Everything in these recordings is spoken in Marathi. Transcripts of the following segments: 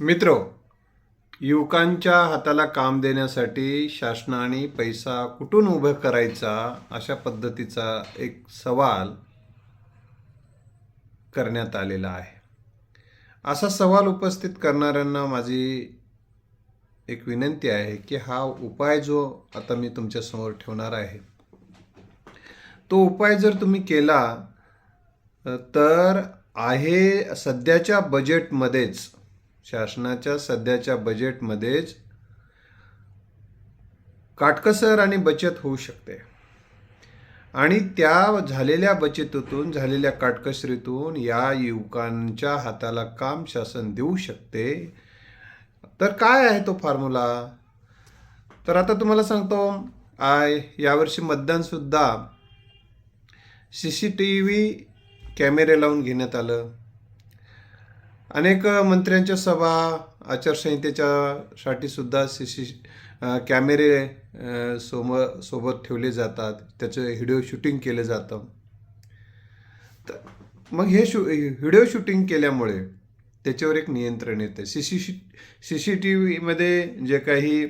मित्र युवकांच्या हाताला काम देण्यासाठी शासनाने पैसा कुठून उभं करायचा अशा पद्धतीचा एक सवाल करण्यात आलेला आहे. असा सवाल उपस्थित करणाऱ्यांना माझी एक विनंती आहे की हा उपाय जो आता मी तुमच्यासमोर ठेवणार आहे तो उपाय जर तुम्ही केला तर आहे सध्याच्या बजेटमध्येच शासनाच्या सध्याच्या बजेटमध्येच काटकसर आणि बचत होऊ शकते. आणि त्या झालेल्या बचतीतून झालेल्या काटकसरीतून या युवकांच्या हाताला काम शासन देऊ शकते. तर काय आहे तो फॉर्म्युला तर आता तुम्हाला सांगतो आय यावर्षी मतदानसुद्धा सी सी टी व्ही कॅमेरे लावून घेण्यात आलं. अनेक मंत्र्यांच्या सभा आचारसंहितेच्या साठी सुद्धा सी सी कॅमेरे सोम सोबत ठेवले जातात. त्याचं व्हिडिओ शूटिंग केलं जातं. तर मग हे शू व्हिडिओ शूटिंग केल्यामुळे त्याच्यावर एक नियंत्रण येतं C C C C T व्हीमध्ये जे काही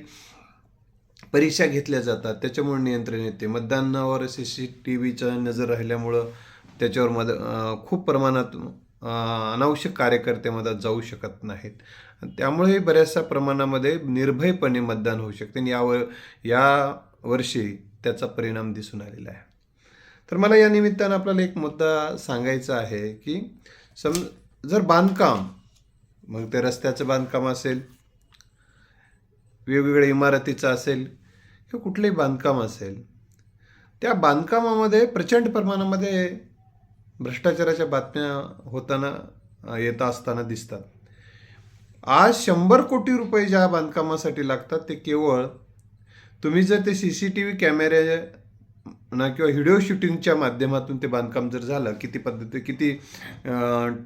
परीक्षा घेतल्या जातात त्याच्यामुळे नियंत्रण येते. मतदानावर सी सी टी व्हीचा नजर राहिल्यामुळं त्याच्यावर मद खूप प्रमाणात अनावश्यक कार्यकर्त्यामध्ये जाऊ शकत नाहीत. त्यामुळे बऱ्याचशा प्रमाणामध्ये निर्भयपणे मतदान होऊ शकते आणि यावर या वर्षी त्याचा परिणाम दिसून आलेला आहे. तर मला या निमित्तानं आपल्याला एक मुद्दा सांगायचा आहे की सम जर बांधकाम मग ते रस्त्याचं बांधकाम असेल वेगवेगळ्या इमारतीचं असेल किंवा कुठलंही बांधकाम असेल त्या बांधकामामध्ये प्रचंड प्रमाणामध्ये भ्रष्टाचाराच्या बातम्या होताना येत असताना दिसतात. आज शंभर कोटी रुपये ज्या बांधकामासाठी लागतात ते केवळ तुम्ही जर ते सी सी टी व्ही कॅमेरे ना किंवा व्हिडिओ शूटिंगच्या माध्यमातून ते बांधकाम जर झालं किती पद्धती किती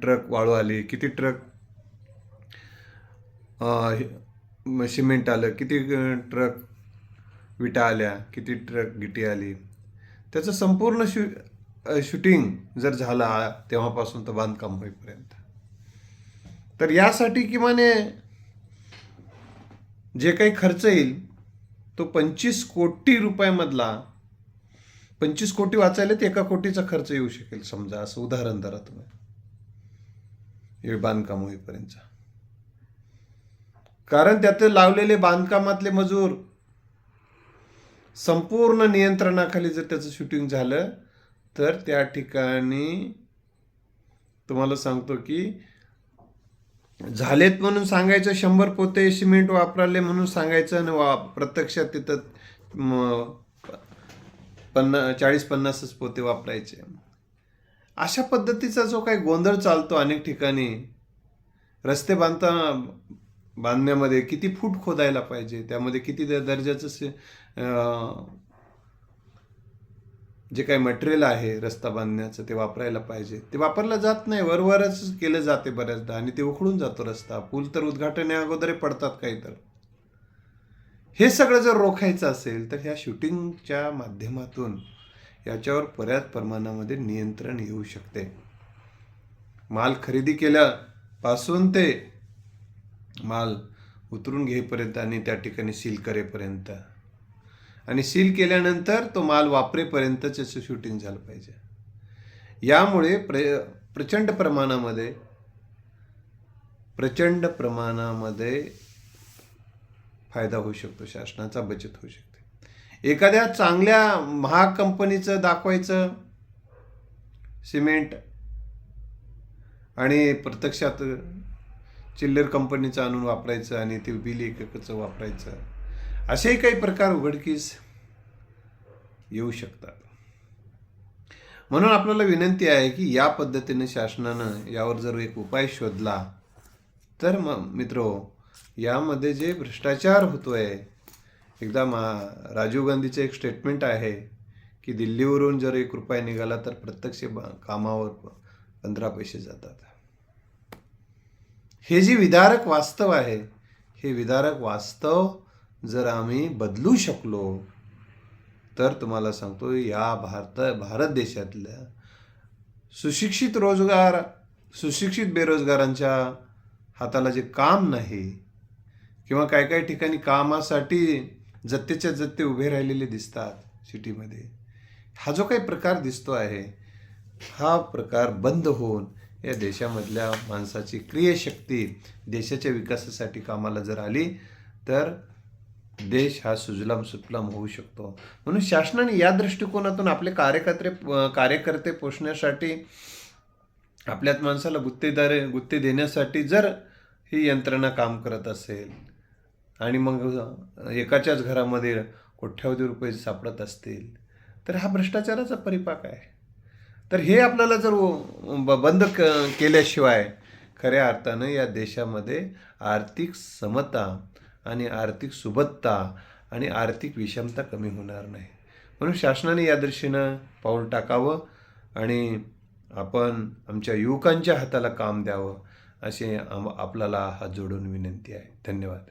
ट्रक वाळू आली किती ट्रक सिमेंट आलं किती ट्रक विटा आल्या किती ट्रक गिटी आली त्याचं संपूर्ण शू शूटिंग जर झाला तेव्हापासून तर बांधकाम होईपर्यंत. तर यासाठी किमान जे काही खर्च येईल तो पंचवीस कोटी रुपयामधला पंचवीस कोटी वाचायला ते एका कोटीचा खर्च येऊ शकेल समजा असं उदाहरण धरा तुम्ही. हे बांधकाम होईपर्यंत कारण त्यात लावलेले बांधकामातले मजूर संपूर्ण नियंत्रणाखाली जर त्याचं शूटिंग झालं तर त्या ठिकाणी तुम्हाला सांगतो की झालेत म्हणून सांगायचं शंभर पोते सिमेंट वापराले म्हणून सांगायचं आणि वा प्रत्यक्षात तिथं पन्ना चाळीस पन्नासच पोते वापरायचे. अशा पद्धतीचा जो काही गोंधळ चालतो अनेक ठिकाणी रस्ते बांधता बांधण्यामध्ये किती फूट खोदायला पाहिजे त्यामध्ये किती दर्जाचं जे काही मटेरियल आहे रस्ता बांधण्याचं ते वापरायला पाहिजे. ते वापरलं जात नाही. वरवरच केलं जाते बऱ्याचदा आणि ते उखडून जातो रस्ता. पूल तर उद्घाटने अगोदर पडतात काही तर हे सगळं जर रोखायचं असेल तर ह्या शूटिंगच्या माध्यमातून याच्यावर बऱ्याच प्रमाणामध्ये नियंत्रण येऊ शकते. माल खरेदी केल्यापासून ते माल उतरून घेईपर्यंत आणि त्या ठिकाणी सील करेपर्यंत आणि सील केल्यानंतर तो माल वापरेपर्यंत त्याचं शूटिंग झालं पाहिजे. यामुळे प्र प्रचंड प्रमाणामध्ये प्रचंड प्रमाणामध्ये फायदा होऊ शकतो शासनाचा बचत होऊ शकते. एखाद्या चांगल्या महाग कंपनीचं दाखवायचं सिमेंट आणि प्रत्यक्षात चिल्लर कंपनीचं आणून वापरायचं आणि ते बिल एककचं वापरायचं असेही काही प्रकार उघडकीस येऊ शकतात. म्हणून आपल्याला विनंती आहे की या पद्धतीने शासनानं यावर जर एक उपाय शोधला तर मग मित्रो यामध्ये जे भ्रष्टाचार होतोय एकदा मा राजीव गांधीचं एक स्टेटमेंट आहे की दिल्लीवरून जर एक रुपया निघाला तर प्रत्यक्ष कामावर पंधरा पैसे जातात. हे जे विदारक वास्तव आहे हे विदारक वास्तव जर आम्ही बदलू शकलो तर तुम्हाला सांगतो या भारत भारत देशातल्या सुशिक्षित रोजगार सुशिक्षित बेरोजगारांच्या हाताला जे काम नाही किंवा काही काही ठिकाणी कामासाठी जत्तेच्या जत्ते उभे राहिलेले दिसतात सिटीमध्ये हा जो काही प्रकार दिसतो आहे हा प्रकार बंद होऊन या देशामधल्या माणसाची क्रियशक्ती देशाच्या विकासासाठी कामाला जर आली तर देश हा सुजलाम सुफलाम होऊ शकतो. म्हणून शासनाने या दृष्टिकोनातून आपले कार्यकर्ते कार्यकर्ते पोषण्यासाठी आपल्यात माणसाला गुत्तेदारे गुत्ते देण्यासाठी जर ही यंत्रणा काम करत असेल आणि मग एकाच्याच घरामध्ये कोट्यावधी रुपये सापडत असतील तर हा भ्रष्टाचाराचा परिपाक आहे. तर हे आपल्याला जर बंद क केल्याशिवाय खऱ्या अर्थानं या देशामध्ये आर्थिक समता आणि आर्थिक सुबत्ता आणि आर्थिक विषमता कमी होणार नाही. म्हणून शासनाने या दृष्टीनं पाऊल टाकावं आणि आपण आमच्या युवकांच्या हाताला काम द्यावं असे आम आपल्याला हात जोडून विनंती आहे. धन्यवाद.